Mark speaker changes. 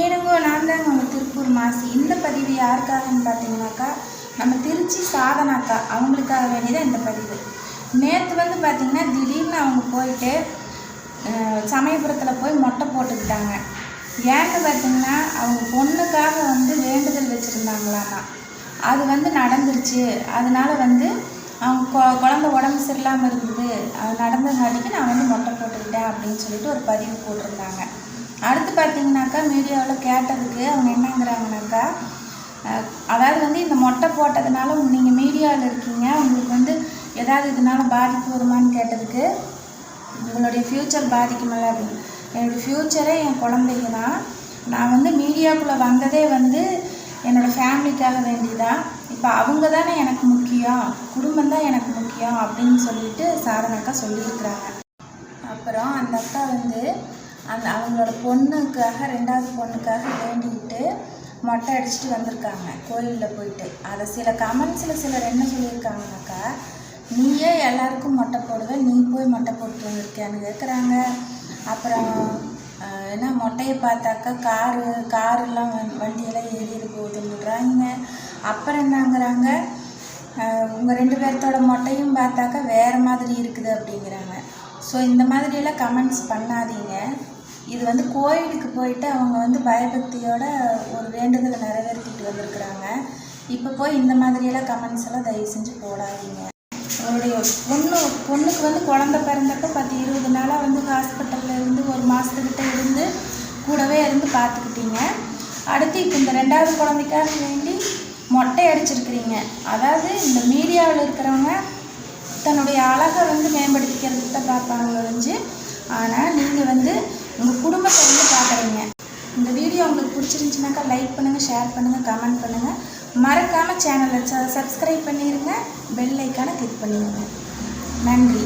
Speaker 1: ஏனுங்கோ நான் தாங்க உங்கள் திருப்பூர் மாசி. இந்த பதிவு யாருக்காகன்னு பார்த்தீங்கன்னாக்கா நம்ம திருச்சி சாதனாக்கா அவங்களுக்காக வேண்டியதான் இந்த பதிவு. நேற்று வந்து பார்த்திங்கன்னா திடீர்னு அவங்க போயிட்டு சமயபுரத்தில் போய் மொட்டை போட்டுக்கிட்டாங்க. ஏன்னு பார்த்தீங்கன்னா அவங்க பொண்ணுக்காக வந்து வேண்டுதல் வச்சுருந்தாங்களாமா. அது வந்து நடந்துருச்சு. அதனால் வந்து அவங்க கொ குழந்த உடம்பு சரியில்லாமல் இருந்தது அது நடந்தங்காட்டிக்கு நான் வந்து மொட்டை போட்டுக்கிட்டேன் அப்படின்னு சொல்லிட்டு ஒரு பதிவு போட்டிருந்தாங்க. பார்த்தீங்கன்னாக்கா மீடியாவில் கேட்டதுக்கு அவங்க என்னங்கிறாங்கனாக்கா அதாவது வந்து இந்த மொட்டை போட்டதுனால நீங்கள் மீடியாவில் இருக்கீங்க உங்களுக்கு வந்து ஏதாவது இதனால பாதிப்பு வருமான்னு கேட்டதுக்கு உங்களுடைய ஃப்யூச்சர் பாதிக்குமில்ல அப்படின்னு. என்னோடய ஃப்யூச்சரே என் குழந்தைங்க தான் நான் வந்து மீடியாக்குள்ளே வந்ததே வந்து என்னோடய ஃபேமிலிக்காக வேண்டிதான் இப்போ அவங்க தானே எனக்கு முக்கியம் குடும்பம் தான் எனக்கு முக்கியம் அப்படின்னு சொல்லிட்டு சாதனாக்கா சொல்லியிருக்கிறாங்க. அப்புறம் அந்த அக்கா வந்து அந்த அவங்களோட பொண்ணுக்காக ரெண்டாவது பொண்ணுக்காக வேண்டிக்கிட்டு மொட்டை அடிச்சுட்டு வந்திருக்காங்க கோயிலில் போயிட்டு. அதை சில கமெண்ட்ஸில் சிலர் என்ன சொல்லியிருக்காங்கனாக்கா நீயே எல்லாருக்கும் மொட்டை போடுவ நீ போய் மொட்டை போட்டு வந்திருக்கியான்னு கேட்குறாங்க அப்புறம் ஏன்னா என்ன மொட்டையை பார்த்தாக்கா காரு காருலாம் வண்டியெல்லாம் ஏறிடு போகுதுன்றாங்க. அப்புறம் என்னங்கிறாங்க உங்கள் ரெண்டு பேர்த்தோட மொட்டையும் பார்த்தாக்கா வேறு மாதிரி இருக்குது அப்படிங்கிறாங்க. ஸோ இந்த மாதிரியெல்லாம் கமெண்ட்ஸ் பண்ணாதீங்க. இது வந்து கோயிலுக்கு போயிட்டு அவங்க வந்து பயபக்தியோட ஒரு வேண்டுதலை நிறைவேற்றிட்டு வந்திருக்கிறாங்க. இப்போ போய் இந்த மாதிரியெல்லாம் கமெண்ட்ஸ் எல்லாம் தயவு செஞ்சு போடாதீங்க. அவருடைய பொண்ணு பொண்ணுக்கு வந்து குழந்த பிறந்தப்ப பத்து இருபது நாளாக வந்து ஹாஸ்பிட்டலில் இருந்து ஒரு மாதத்துக்கிட்ட இருந்து கூடவே இருந்து பார்த்துக்கிட்டீங்க. அடுத்து இப்போ இந்த ரெண்டாவது குழந்தைக்காக வேண்டி மொட்டை அடிச்சிருக்கிறீங்க. அதாவது இந்த மீடியாவில் இருக்கிறவங்க தன்னுடைய அழகை வந்து மேம்படுத்திக்கிறதுக்கு தான் பார்ப்பாங்க ஒழிஞ்சு ஆனால் நீங்கள் வந்து உங்கள் குடும்பத்தை வந்து பார்க்குறீங்க இந்த வீடியோ உங்களுக்கு பிடிச்சிருந்துச்சுனாக்கா லைக் பண்ணுங்கள் ஷேர் பண்ணுங்கள் கமெண்ட் பண்ணுங்கள் மறக்காமல் சேனலை சப்ஸ்கிரைப் பண்ணிடுங்க பெல் ஐக்கானை கிளிக் பண்ணிடுங்க நன்றி.